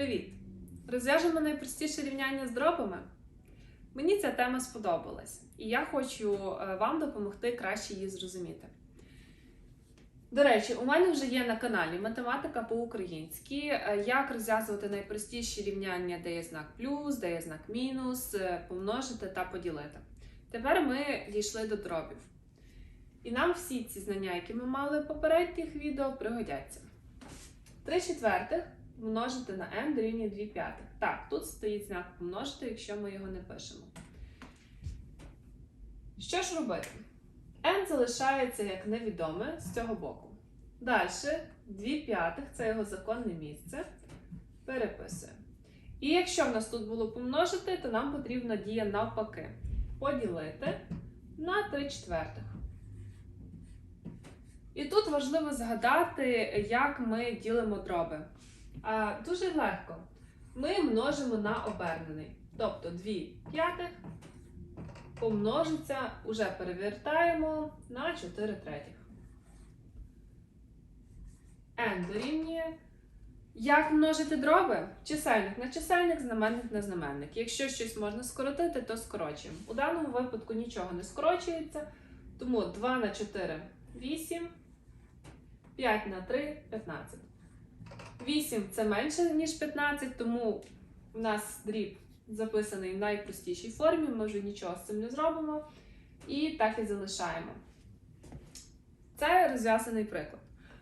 Привіт! Розв'яжемо найпростіше рівняння з дробами. Мені ця тема сподобалась, і я хочу е, вам допомогти краще її зрозуміти. До речі, у мене вже є на каналі математика по-українськи, е, як розв'язувати найпростіші рівняння, де є знак плюс, де є знак мінус, е, помножити та поділити. Тепер ми дійшли до дробів. І нам всі ці знання, які ми мали в попередніх відео, пригодяться. 3 четвертих множити на n дорівнює 2 п'ятих. Так, тут стоїть знак помножити, якщо ми його не пишемо. Що ж робити? n залишається як невідоме з цього боку. Далі 2 п'ятих це його законне місце. Переписуємо. І якщо в нас тут було помножити, то нам потрібна дія навпаки. Поділити на 3 четвертих. І тут важливо згадати, як ми ділимо дроби. А, дуже легко. Ми множимо на обернений. Тобто 2 п'ятих помножиться, уже перевертаємо на 4 третіх. n дорівнює. Як множити дроби? Чисельник на чисельник, знаменник на знаменник. Якщо щось можна скоротити, то скорочуємо. У даному випадку нічого не скорочується, тому 2 на 4 8, 5 на 3 15. 8 це менше, ніж 15, тому у нас дріб записаний в найпростішій формі, ми вже нічого з цим не зробимо. І так і залишаємо. Це розв'язаний приклад.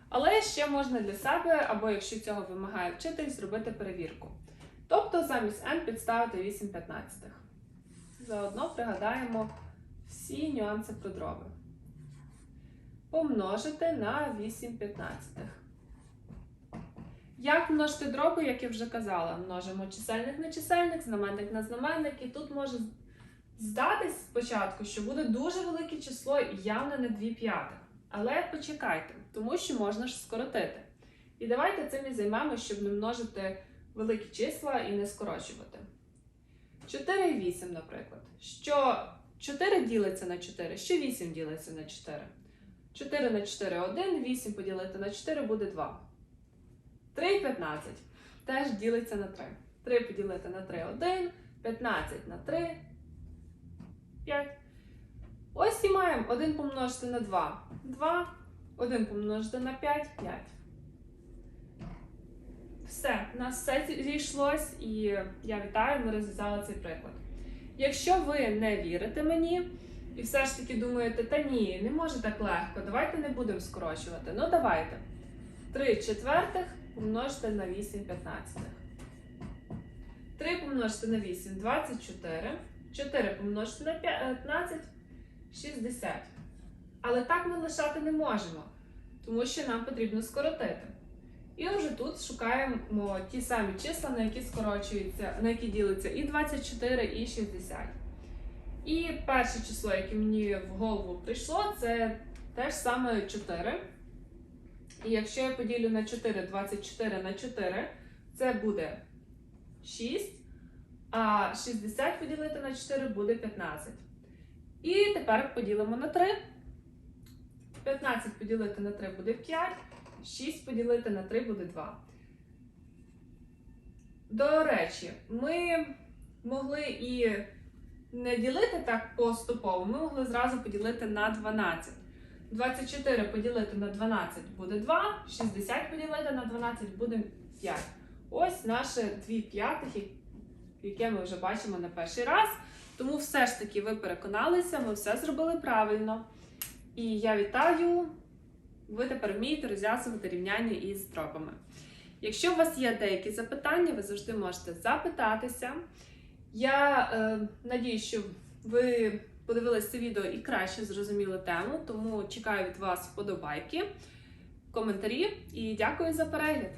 Але ще можна для себе, або якщо цього вимагає вчитель, зробити перевірку. Тобто замість n підставити 8 п'ятнадцятих. Заодно пригадаємо всі нюанси про дроби. Помножити на 8 п'ятнадцятих. Як множити дроби, як я вже казала, множимо чисельник на чисельник, знаменник на знаменник, і тут може здатись спочатку, що буде дуже велике число і явно не 2 п'ятих. Але почекайте, тому що можна ж скоротити. І давайте цим і займемося, щоб не множити великі числа і не скорочувати. 4 і 8, наприклад. Що 4 ділиться на 4, що 8 ділиться на 4. 4 на 4 1, 8 поділити на 4 буде 2. 3 і 15 теж ділиться на 3. 3 поділити на 3 1, 15 на 3 5. Ось і маємо 1 помножити на 2 2, 1 помножити на 5 5. Все, у нас все зійшлось, і я вітаю, ми розв'язали цей приклад. Якщо ви не вірите мені і все ж таки думаєте, та ні, не може так легко, давайте не будемо скорочувати. Ну давайте. 3 четвертих помножити на 8 п'ятнадцятих. 3 помножити на 8 24. 4 помножити на 15 60. Але так ми лишати не можемо, тому що нам потрібно скоротити. І вже тут шукаємо ті самі числа, на які скорочуються, на які ділиться і 24, і 60. І перше число, яке мені в голову прийшло, це теж саме 4. І якщо я поділю на 4, 24 на 4, це буде 6. А 60 поділити на 4 буде 15. І тепер поділимо на 3. 15 поділити на 3 буде 5. 6 поділити на 3 буде 2. До речі, ми могли і не ділити так поступово, ми могли зразу поділити на 12. 24 поділити на 12 буде 2, 60 поділити на 12 буде 5. Ось наше 2 п'ятих, яке ми вже бачимо на перший раз. Тому все ж таки ви переконалися, ми все зробили правильно. І я вітаю! Ви тепер вмієте розв'язувати рівняння із дробами. Якщо у вас є деякі запитання, ви завжди можете запитатися. Я е, надію, що ви подивилися це відео і краще зрозуміли тему, тому чекаю від вас вподобайки, коментарі і дякую за перегляд!